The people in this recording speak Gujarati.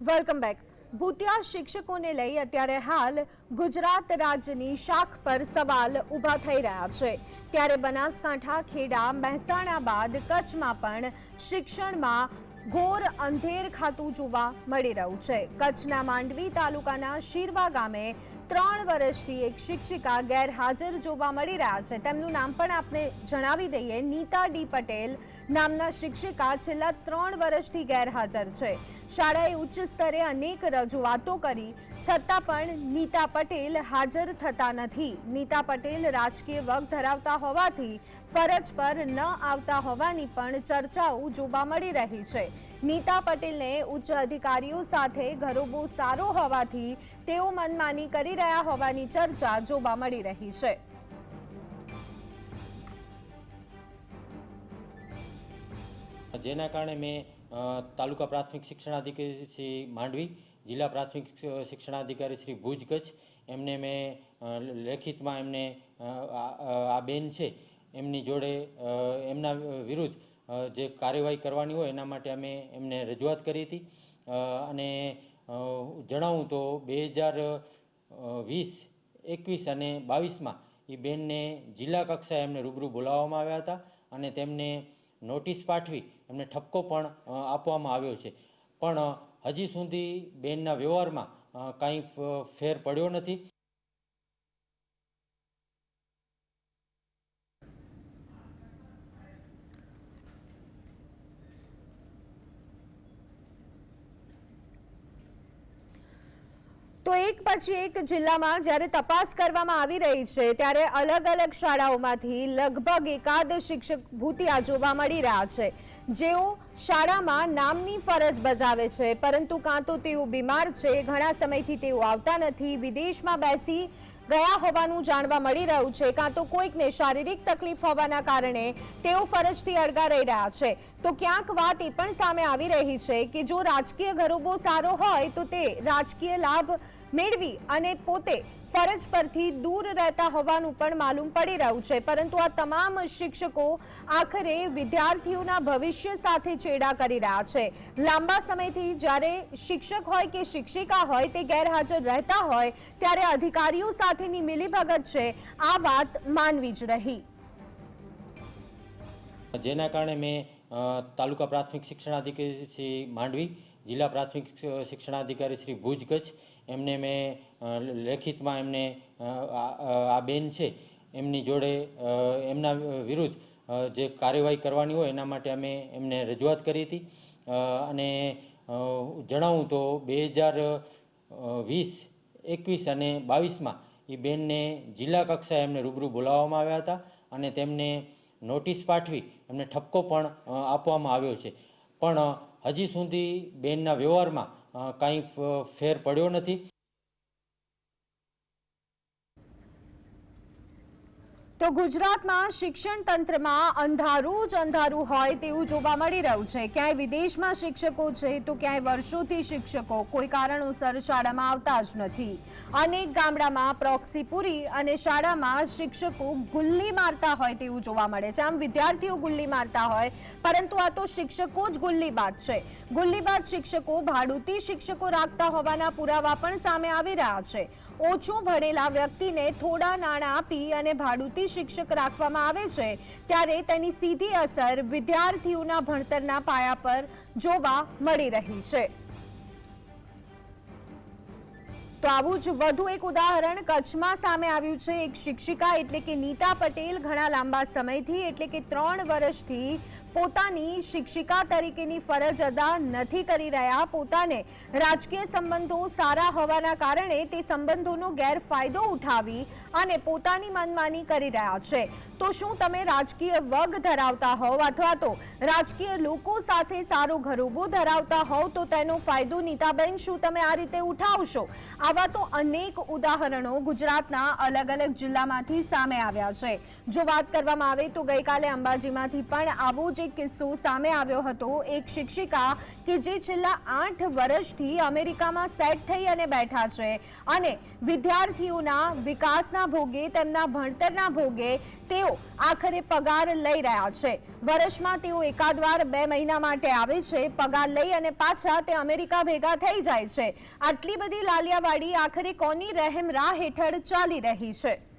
Welcome back. ભૂતિયા શિક્ષકોને લઈ અત્યારે હાલ ગુજરાત રાજ્યની શાખ પર સવાલ ઊભા થઈ રહ્યા છે. ત્યારે બનાસકાંઠા, ખેડા, મહેસાણા બાદ કચ્છમાં પણ શિક્ષણમાં ઘોર અંધેર ખાતું જોવા મળી રહ્યું છે. કચ્છના માંડવી તાલુકાના શીરવા ગામે ત્રણ વર્ષથી એક શિક્ષિકા ગેરહાજર જોવા મળી રહ્યા છે. તેમનું નામ પણ આપને જણાવી દઈએ. નીતા ડી પટેલ નામના શિક્ષિકા છેલ્લા ત્રણ વર્ષથી ગેરહાજર છે. શાળાએ ઉચ્ચ સ્તરે અનેક રજૂઆતો કરી, છતાં પણ નીતા પટેલ હાજર થતા નથી. નીતા પટેલ રાજકીય વગ ધરાવતા હોવાથી ફરજ પર ન આવતા હોવાની પણ ચર્ચાઓ જોવા મળી રહી છે. નીતા પટેલને ઉચ્ચ અધિકારીઓ સાથે ઘરોબો સારો હોવાથી તેઓ મનમાની કરી રહ્યા હોવાની ચર્ચા જોવા મળી રહી છે. જેના કારણે મેં તાલુકા પ્રાથમિક શિક્ષણાધિકારી શ્રી માંડવી, જિલ્લા પ્રાથમિક શિક્ષણાધિકારી શ્રી ભુજ કચ્છ, એમને મેં લેખિતમાં એમને આ બેન છે, એમની જોડે એમના વિરુદ્ધ જે કાર્યવાહી કરવાની હોય એના માટે અમે એમને રજૂઆત કરી હતી. અને જણાવું તો બે હજાર વીસ, એકવીસ અને બાવીસમાં એ બેનને જિલ્લા કક્ષાએ એમને રૂબરૂ બોલાવવામાં આવ્યા હતા અને તેમને નોટિસ પાઠવી એમને ઠપકો પણ આપવામાં આવ્યો છે. પણ, હજી સુધી બેનના વ્યવહારમાં કાંઈ ફેર પડ્યો નથી તો એક પછી એક જિલ્લામાં જ્યારે તપાસ કરવામાં આવી રહી છે, ત્યારે અલગ અલગ શાળાઓમાંથી લગભગ એકાદ શિક્ષક ભૂતિયા જોવા મળી રહ્યા છે. જેઓ શાળામાં નામની ફરજ બજાવે છે, પરંતુ કાં તો તેઓ બીમાર છે, ઘણા સમયથી તેઓ આવતા નથી, વિદેશમાં બેસી ગયા હોવાનું જાણવા મળી રહ્યું છે, કાં તો કોઈકને શારીરિક તકલીફ હોવાના કારણે તેઓ ફરજથી અળગા રહી રહ્યા છે. તો ક્યાંક વાત એ પણ સામે આવી રહી છે કે જો રાજકીય ઘરોબો સારો હોય, તો તે રાજકીય લાભ મેળવી અને પોતે ફરજ પરથી દૂર રહેતા હોવાનું પણ માલુમ પડી રહ્યું છે. પરંતુ આ તમામ શિક્ષકો આખરે વિદ્યાર્થીઓના ભવિષ્ય સાથે ચેડા કરી રહ્યા છે. લાંબા સમયથી જ્યારે શિક્ષક હોય કે શિક્ષિકા હોય, તે ગેરહાજર રહેતા હોય, ત્યારે અધિકારીઓ સાથેની મિલીભગત છે. આ વાત માનવી જ રહી. જેના કારણે મેં તાલુકા પ્રાથમિક શિક્ષણાધિકારી શ્રી માંડવી, જિલ્લા પ્રાથમિક શિક્ષણાધિકારી શ્રી ભુજ કચ્છ. એમને મેં લેખિતમાં એમને આ બેન છે, એમની જોડે એમના વિરુદ્ધ જે કાર્યવાહી કરવાની હોય એના માટે અમે એમને રજૂઆત કરી હતી. અને જણાવું તો બે હજાર વીસ, એકવીસ અને બાવીસમાં એ બેનને જિલ્લા કક્ષાએ એમને રૂબરૂ બોલાવવામાં આવ્યા હતા અને તેમને નોટિસ પાઠવી એમને ઠપકો પણ આપવામાં આવ્યો છે. પણ હજી સુધી બેનના વ્યવહારમાં કાંઈ ફેર પડ્યો નથી. તો ગુજરાતમાં શિક્ષણ તંત્રમાં અંધારું જ અંધારું હોય તેવું જોવા મળી રહ્યું છે. ક્યાંય વિદેશમાં શિક્ષકો છે તો ક્યાંય વર્ષોથી શિક્ષકો. કોઈ કારણોસર શાળામાં આવતા જ નથી. અનેક ગામડામાં પ્રોક્સી પૂરી અને શાળામાં શિક્ષકો ગુલ્લી મારતા હોય તેવું જોવા મળે છે. આમ વિદ્યાર્થીઓ ગુલ્લી મારતા હોય, પરંતુ આ તો શિક્ષકો જ ગુલ્લીબાદ છે. ગુલ્લીબાદ શિક્ષકો ભાડુતી શિક્ષકો રાખતા હોવાના પુરાવા પણ સામે આવી રહ્યા છે. ઓછું ભણેલા વ્યક્તિને થોડા નાણાં આપી અને ભાડુતી શિક્ષક રાખવામાં આવે છે, ત્યારે તેની સીધી અસર વિદ્યાર્થીઓના ભણતરના પાયા પર જોવા મળી રહી છે. તો આવું જ વધુ એક ઉદાહરણ કચ્છમાં સામે આવ્યું છે. એક શિક્ષિકા એટલે કે નીતા પટેલ ઘણા લાંબા સમયથી એટલે કે ત્રણ વર્ષથી પોતાની શિક્ષિકા તરીકેની ફરજ અદા નથી કરી રહ્યા. પોતાને રાજકીય સંબંધો સારા હોવાના કારણે તે સંબંધોનો ગેરફાયદો ઉઠાવી અને પોતાની મનમાની કરી રહ્યા છે. તો શું તમે રાજકીય વગ ધરાવતા હોવ અથવા તો રાજકીય લોકો સાથે સારું ઘરોબો ધરાવતા હોવ તો તેનો ફાયદો નીતાબેન શું તમે આ રીતે ઉઠાવશો? આવા તો અનેક ઉદાહરણો ગુજરાતના અલગ અલગ જિલ્લામાંથી સામે આવ્યા છે. જો વાત કરવામાં આવે તો ગઈકાલે અંબાજીમાંથી પણ આવો જ એક કિસ્સો સામે આવ્યો હતો. એક શિક્ષિકા કે જે છેલ્લા આઠ વર્ષથી અમેરિકામાં સેટ થઈ અને બેઠા છે અને વિદ્યાર્થીઓના વિકાસના ભોગે, તેમના ભણતરના ભોગે તેઓ આખરે પગાર લઈ રહ્યા છે. વર્ષમાં તેઓ એકાદ વાર બે મહિના માટે આવે છે, પગાર લઈ અને પાછા તે અમેરિકા ભેગા થઈ જાય છે. આટલી બધી લાલિયાવાડી આખરે કોની રહેમ રાહ હેઠળ ચાલી રહી છે?